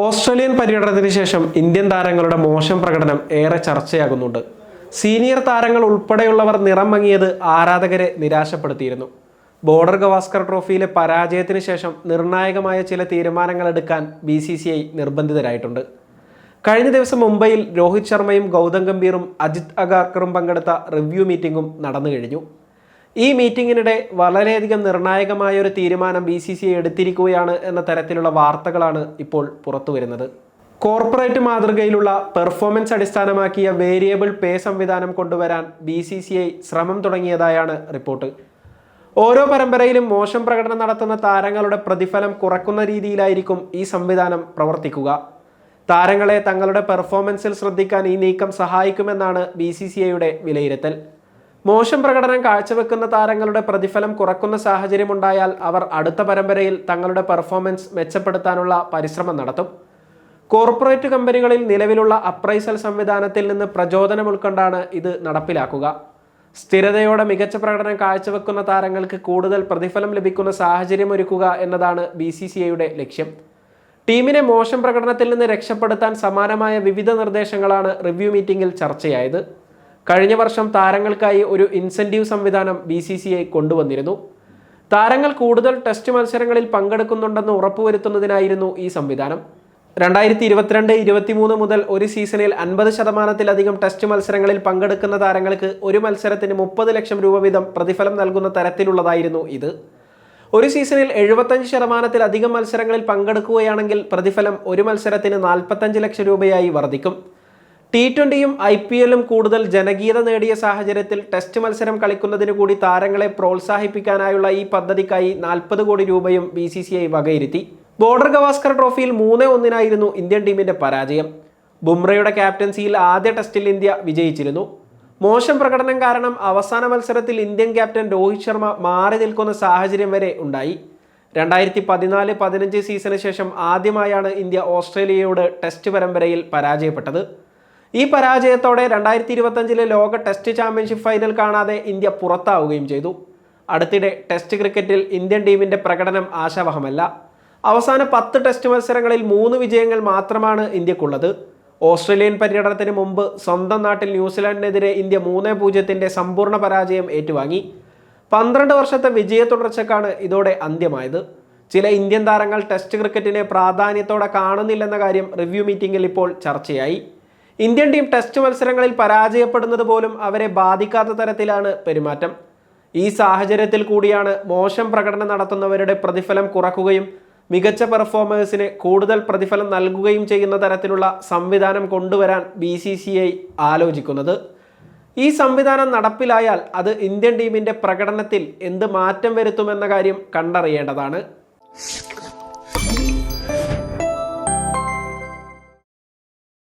Australian പര്യടനത്തിന് ശേഷം Indian താരങ്ങളുടെ മോശം പ്രകടനം ഏറെ ചർച്ചയാകുന്നുണ്ട്. സീനിയർ താരങ്ങൾ ഉൾപ്പെടെയുള്ളവർ നിറം മങ്ങിയത് ആരാധകരെ നിരാശപ്പെടുത്തിയിരുന്നു. ബോർഡർ ഗവാസ്കർ ട്രോഫിയിലെ പരാജയത്തിന് ശേഷം നിർണായകമായ ചില തീരുമാനങ്ങൾ എടുക്കാൻ ബി സി സി ഐ നിർബന്ധിതരായിട്ടുണ്ട്. കഴിഞ്ഞ ദിവസം മുംബൈയിൽ രോഹിത് ശർമ്മയും ഗൗതം ഗംഭീറും അജിത് അഗാർക്കറും പങ്കെടുത്ത റിവ്യൂ മീറ്റിംഗും നടന്നു കഴിഞ്ഞു ഈ മീറ്റിങ്ങിനിടെ വളരെയധികം നിർണായകമായ ഒരു തീരുമാനം ബി സി സി ഐ എടുത്തിരിക്കുകയാണ് എന്ന തരത്തിലുള്ള വാർത്തകളാണ് ഇപ്പോൾ പുറത്തു വരുന്നത് കോർപ്പറേറ്റ് മാതൃകയിലുള്ള പെർഫോമൻസ് അടിസ്ഥാനമാക്കിയ വേരിയബിൾ പേ സംവിധാനം കൊണ്ടുവരാൻ ബി സി സി ഐ ശ്രമം തുടങ്ങിയതായാണ് റിപ്പോർട്ട്. ഓരോ പരമ്പരയിലും മോശം പ്രകടനം നടത്തുന്ന താരങ്ങളുടെ പ്രതിഫലം കുറക്കുന്ന രീതിയിലായിരിക്കും ഈ സംവിധാനം പ്രവർത്തിക്കുക. താരങ്ങളെ തങ്ങളുടെ പെർഫോമൻസിൽ ശ്രദ്ധിക്കാൻ ഈ നീക്കം സഹായിക്കുമെന്നാണ് ബി സി സി ഐയുടെ വിലയിരുത്തൽ. മോശം പ്രകടനം കാഴ്ചവെക്കുന്ന താരങ്ങളുടെ പ്രതിഫലം കുറക്കുന്ന സാഹചര്യമുണ്ടായാൽ അവർ അടുത്ത പരമ്പരയിൽ തങ്ങളുടെ പെർഫോമൻസ് മെച്ചപ്പെടുത്താനുള്ള പരിശ്രമം നടത്തും. കോർപ്പറേറ്റ് കമ്പനികളിൽ നിലവിലുള്ള അപ്രൈസൽ സംവിധാനത്തിൽ നിന്ന് പ്രചോദനം ഉൾക്കൊണ്ടാണ് ഇത് നടപ്പിലാക്കുക. സ്ഥിരതയോടെ മികച്ച പ്രകടനം കാഴ്ചവെക്കുന്ന താരങ്ങൾക്ക് കൂടുതൽ പ്രതിഫലം ലഭിക്കുന്ന സാഹചര്യം ഒരുക്കുക എന്നതാണ് ബി സി സി ഐയുടെ ലക്ഷ്യം. ടീമിനെ മോശം പ്രകടനത്തിൽ നിന്ന് രക്ഷപ്പെടുത്താൻ സമാനമായ വിവിധ നിർദ്ദേശങ്ങളാണ് റിവ്യൂ മീറ്റിംഗിൽ ചർച്ചയായത്. കഴിഞ്ഞ വർഷം താരങ്ങൾക്കായി ഒരു ഇൻസെന്റീവ് സംവിധാനം ബി സി സി ഐ കൊണ്ടുവന്നിരുന്നു. താരങ്ങൾ കൂടുതൽ ടെസ്റ്റ് മത്സരങ്ങളിൽ പങ്കെടുക്കുന്നുണ്ടെന്ന് ഉറപ്പുവരുത്തുന്നതിനായിരുന്നു ഈ സംവിധാനം. രണ്ടായിരത്തി ഇരുപത്തിരണ്ട് ഇരുപത്തിമൂന്ന് മുതൽ ഒരു സീസണിൽ അൻപത് ശതമാനത്തിലധികം ടെസ്റ്റ് മത്സരങ്ങളിൽ പങ്കെടുക്കുന്ന താരങ്ങൾക്ക് ഒരു മത്സരത്തിന് മുപ്പത് ലക്ഷം രൂപ വീതം പ്രതിഫലം നൽകുന്ന തരത്തിലുള്ളതായിരുന്നു ഇത്. ഒരു സീസണിൽ എഴുപത്തഞ്ച് ശതമാനത്തിലധികം മത്സരങ്ങളിൽ പങ്കെടുക്കുകയാണെങ്കിൽ പ്രതിഫലം ഒരു മത്സരത്തിന് നാൽപ്പത്തഞ്ച് ലക്ഷം രൂപയായി വർദ്ധിക്കും. ടി ട്വന്റിയും ഐ പി എല്ലും കൂടുതൽ ജനകീയത നേടിയ സാഹചര്യത്തിൽ ടെസ്റ്റ് മത്സരം കളിക്കുന്നതിന് കൂടി താരങ്ങളെ പ്രോത്സാഹിപ്പിക്കാനായുള്ള ഈ പദ്ധതിക്കായി നാൽപ്പത് കോടി രൂപയും ബി സി സി ഐ വകയിരുത്തി. ബോർഡർ ഗവാസ്കർ ട്രോഫിയിൽ മൂന്ന് ഒന്നിനായിരുന്നു ഇന്ത്യൻ ടീമിന്റെ പരാജയം. ബുംറയുടെ ക്യാപ്റ്റൻസിയിൽ ആദ്യ ടെസ്റ്റിൽ ഇന്ത്യ വിജയിച്ചിരുന്നു. മോശം പ്രകടനം കാരണം അവസാന മത്സരത്തിൽ ഇന്ത്യൻ ക്യാപ്റ്റൻ രോഹിത് ശർമ്മ മാറി നിൽക്കുന്ന സാഹചര്യം വരെ ഉണ്ടായി. രണ്ടായിരത്തി പതിനാല് പതിനഞ്ച് സീസണിന് ശേഷം ആദ്യമായാണ് ഇന്ത്യ ഓസ്ട്രേലിയയോട് ടെസ്റ്റ് പരമ്പരയിൽ പരാജയപ്പെട്ടത്. ഈ പരാജയത്തോടെ രണ്ടായിരത്തി ഇരുപത്തഞ്ചിലെ ലോക ടെസ്റ്റ് ചാമ്പ്യൻഷിപ്പ് ഫൈനൽ കാണാതെ ഇന്ത്യ പുറത്താവുകയും ചെയ്തു. അടുത്തിടെ ടെസ്റ്റ് ക്രിക്കറ്റിൽ ഇന്ത്യൻ ടീമിന്റെ പ്രകടനം ആശാവഹമല്ല. അവസാന പത്ത് ടെസ്റ്റ് മത്സരങ്ങളിൽ മൂന്ന് വിജയങ്ങൾ മാത്രമാണ് ഇന്ത്യക്കുള്ളത്. ഓസ്ട്രേലിയൻ പര്യടനത്തിന് മുമ്പ് സ്വന്തം നാട്ടിൽ ന്യൂസിലാൻഡിനെതിരെ ഇന്ത്യ മൂന്ന് പൂജ്യത്തിന്റെ സമ്പൂർണ പരാജയം ഏറ്റുവാങ്ങി. പന്ത്രണ്ട് വർഷത്തെ വിജയ തുടർച്ചക്കാണ് ഇതോടെ അന്ത്യമായത്. ചില ഇന്ത്യൻ താരങ്ങൾ ടെസ്റ്റ് ക്രിക്കറ്റിനെ പ്രാധാന്യത്തോടെ കാണുന്നില്ലെന്ന കാര്യം റിവ്യൂ മീറ്റിംഗിൽ ഇപ്പോൾ ചർച്ചയായി. ഇന്ത്യൻ ടീം ടെസ്റ്റ് മത്സരങ്ങളിൽ പരാജയപ്പെടുന്നത് പോലും അവരെ ബാധിക്കാത്ത തരത്തിലാണ് പെരുമാറ്റം. ഈ സാഹചര്യത്തിൽ കൂടിയാണ് മോശം പ്രകടനം നടത്തുന്നവരുടെ പ്രതിഫലം കുറക്കുകയും മികച്ച പെർഫോമേഴ്സിന് കൂടുതൽ പ്രതിഫലം നൽകുകയും ചെയ്യുന്ന തരത്തിലുള്ള സംവിധാനം കൊണ്ടുവരാൻ ബി സി സി ഐ ആലോചിക്കുന്നത്. ഈ സംവിധാനം നടപ്പിലായാൽ അത് ഇന്ത്യൻ ടീമിന്റെ പ്രകടനത്തിൽ എന്ത് മാറ്റം വരുത്തുമെന്ന കാര്യം കണ്ടറിയേണ്ടതാണ്.